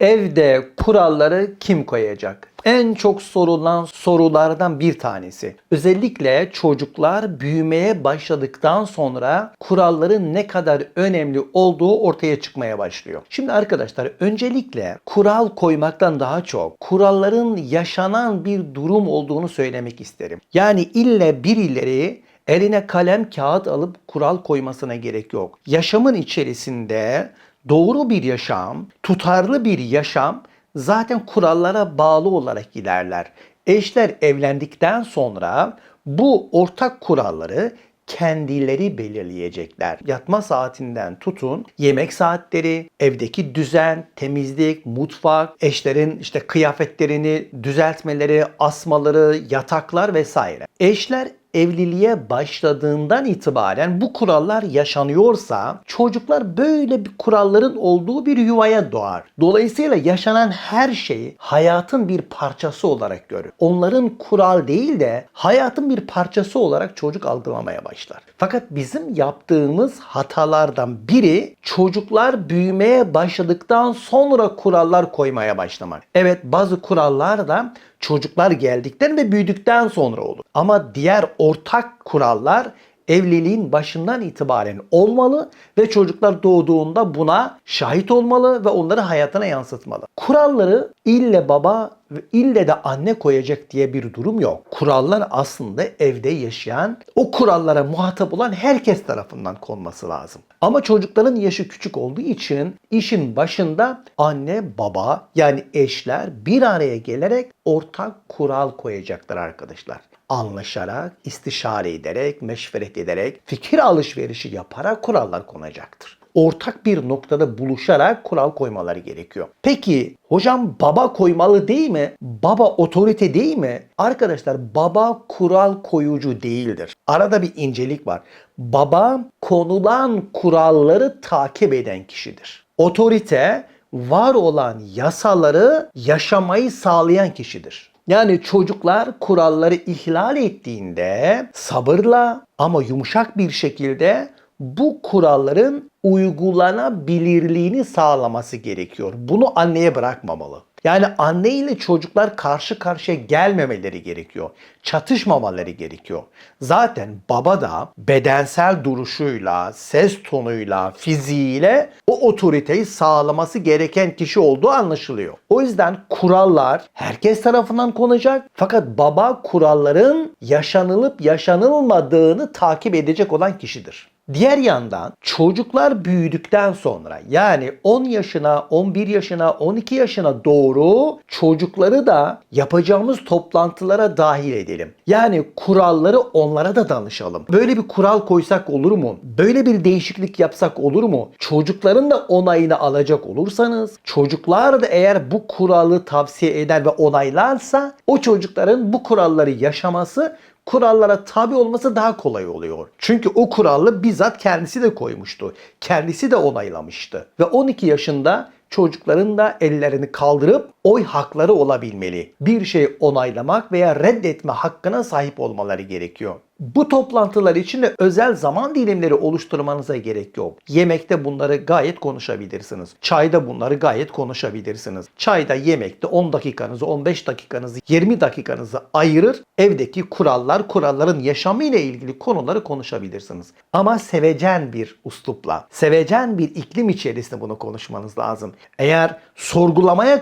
Evde kuralları kim koyacak? En çok sorulan sorulardan bir tanesi. Özellikle çocuklar büyümeye başladıktan sonra kuralların ne kadar önemli olduğu ortaya çıkmaya başlıyor. Şimdi arkadaşlar öncelikle kural koymaktan daha çok kuralların yaşanan bir durum olduğunu söylemek isterim. Yani ille birileri eline kalem kağıt alıp kural koymasına gerek yok. Yaşamın içerisinde doğru bir yaşam, tutarlı bir yaşam zaten kurallara bağlı olarak ilerler. Eşler evlendikten sonra bu ortak kuralları kendileri belirleyecekler. Yatma saatinden tutun, yemek saatleri, evdeki düzen, temizlik, mutfak, eşlerin işte kıyafetlerini düzeltmeleri, asmaları, yataklar vesaire. Eşler evliliğe başladığından itibaren bu kurallar yaşanıyorsa çocuklar böyle bir kuralların olduğu bir yuvaya doğar. Dolayısıyla yaşanan her şeyi hayatın bir parçası olarak görür. Onların kural değil de hayatın bir parçası olarak çocuk algılamaya başlar. Fakat bizim yaptığımız hatalardan biri çocuklar büyümeye başladıktan sonra kurallar koymaya başlamak. Evet bazı kurallar da çocuklar geldikten ve büyüdükten sonra olur. Ama diğer ortak kurallar evliliğin başından itibaren olmalı ve çocuklar doğduğunda buna şahit olmalı ve onları hayatına yansıtmalı. Kuralları ille baba ve ille de anne koyacak diye bir durum yok. Kurallar aslında evde yaşayan, o kurallara muhatap olan herkes tarafından konması lazım. Ama çocukların yaşı küçük olduğu için işin başında anne, baba yani eşler bir araya gelerek ortak kural koyacaklar arkadaşlar anlaşarak, istişare ederek, meşveret ederek, fikir alışverişi yaparak kurallar konacaktır. Ortak bir noktada buluşarak kural koymaları gerekiyor. Peki hocam baba koymalı değil mi? Baba otorite değil mi? Arkadaşlar baba kural koyucu değildir. Arada bir incelik var. Baba konulan kuralları takip eden kişidir. Otorite var olan yasaları yaşamayı sağlayan kişidir. Yani çocuklar kuralları ihlal ettiğinde sabırla ama yumuşak bir şekilde bu kuralların uygulanabilirliğini sağlaması gerekiyor. Bunu anneye bırakmamalı. Yani anne ile çocuklar karşı karşıya gelmemeleri gerekiyor. Çatışmamaları gerekiyor. Zaten baba da bedensel duruşuyla, ses tonuyla, fiziğiyle o otoriteyi sağlaması gereken kişi olduğu anlaşılıyor. O yüzden kurallar herkes tarafından konacak. Fakat baba kuralların yaşanılıp yaşanılmadığını takip edecek olan kişidir. Diğer yandan çocuklar büyüdükten sonra yani 10 yaşına, 11 yaşına, 12 yaşına doğru çocukları da yapacağımız toplantılara dahil edelim. Yani kuralları onlara da danışalım. Böyle bir kural koysak olur mu? Böyle bir değişiklik yapsak olur mu? Çocukların da onayını alacak olursanız, çocuklar da eğer bu kuralı tavsiye eder ve onaylarsa o çocukların bu kuralları yaşaması kurallara tabi olması daha kolay oluyor. Çünkü o kuralı bizzat kendisi de koymuştu. Kendisi de onaylamıştı. Ve 12 yaşında çocukların da ellerini kaldırıp oy hakları olabilmeli. Bir şey onaylamak veya reddetme hakkına sahip olmaları gerekiyor. Bu toplantılar için de özel zaman dilimleri oluşturmanıza gerek yok. Yemekte bunları gayet konuşabilirsiniz. Çayda bunları gayet konuşabilirsiniz. Çayda yemekte 10 dakikanızı, 15 dakikanızı, 20 dakikanızı ayırır. Evdeki kurallar, kuralların yaşamı ile ilgili konuları konuşabilirsiniz. Ama sevecen bir uslupla, sevecen bir iklim içerisinde bunu konuşmanız lazım. Eğer sorgulamaya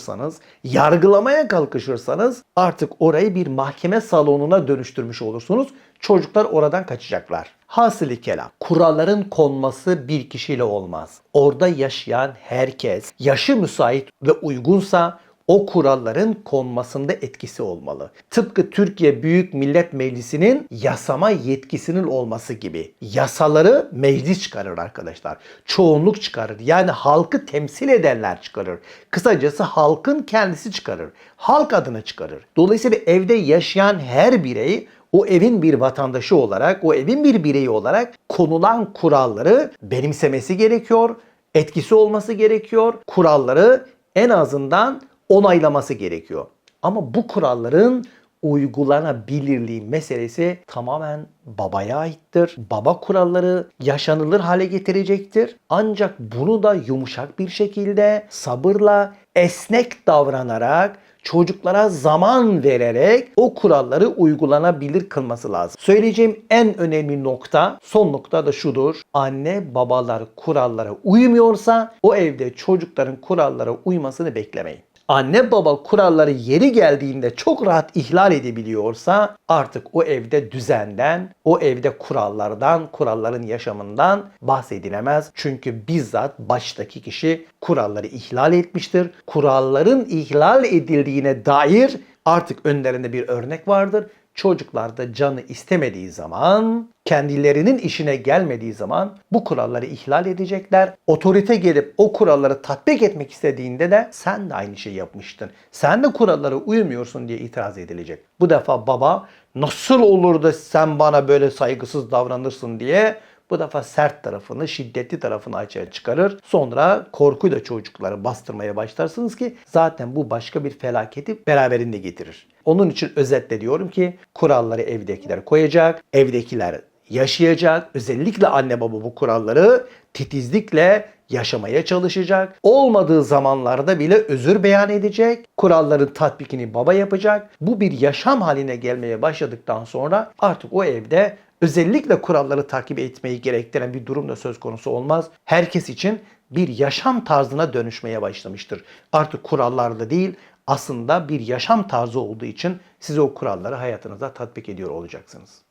kalkışırsanız, yargılamaya kalkışırsanız artık orayı bir mahkeme salonuna dönüştürmüş olursunuz. Çocuklar oradan kaçacaklar. Hasılı kelam. Kuralların konması bir kişiyle olmaz. Orada yaşayan herkes yaşı müsait ve uygunsa o kuralların konmasında etkisi olmalı. Tıpkı Türkiye Büyük Millet Meclisi'nin yasama yetkisinin olması gibi. Yasaları meclis çıkarır arkadaşlar. Çoğunluk çıkarır. Yani halkı temsil edenler çıkarır. Kısacası halkın kendisi çıkarır. Halk adına çıkarır. Dolayısıyla evde yaşayan her birey o evin bir vatandaşı olarak, o evin bir bireyi olarak konulan kuralları benimsemesi gerekiyor. Etkisi olması gerekiyor. Kuralları en azından onaylaması gerekiyor. Ama bu kuralların uygulanabilirliği meselesi tamamen babaya aittir. Baba kuralları yaşanılır hale getirecektir. Ancak bunu da yumuşak bir şekilde sabırla, esnek davranarak çocuklara zaman vererek o kuralları uygulanabilir kılması lazım. Söyleyeceğim en önemli nokta, son nokta da şudur. Anne babalar kurallara uymuyorsa o evde çocukların kurallara uymasını beklemeyin anne baba kuralları yeri geldiğinde çok rahat ihlal edebiliyorsa artık o evde düzenden, o evde kurallardan, kuralların yaşamından bahsedilemez. Çünkü bizzat baştaki kişi kuralları ihlal etmiştir. Kuralların ihlal edildiğine dair artık önlerinde bir örnek vardır. Çocuklar da canı istemediği zaman, kendilerinin işine gelmediği zaman bu kuralları ihlal edecekler. Otorite gelip o kuralları tatbik etmek istediğinde de sen de aynı şeyi yapmıştın. Sen de kurallara uymuyorsun diye itiraz edilecek. Bu defa baba nasıl olur da sen bana böyle saygısız davranırsın diye bu defa sert tarafını, şiddetli tarafını açığa çıkarır. Sonra korkuyla çocukları bastırmaya başlarsınız ki zaten bu başka bir felaketi beraberinde getirir. Onun için özetle diyorum ki kuralları evdekiler koyacak, evdekiler yaşayacak. Özellikle anne baba bu kuralları titizlikle yaşamaya çalışacak. Olmadığı zamanlarda bile özür beyan edecek. Kuralların tatbikini baba yapacak. Bu bir yaşam haline gelmeye başladıktan sonra artık o evde özellikle kuralları takip etmeyi gerektiren bir durum da söz konusu olmaz. Herkes için bir yaşam tarzına dönüşmeye başlamıştır. Artık kurallarda değil aslında bir yaşam tarzı olduğu için siz o kuralları hayatınıza tatbik ediyor olacaksınız.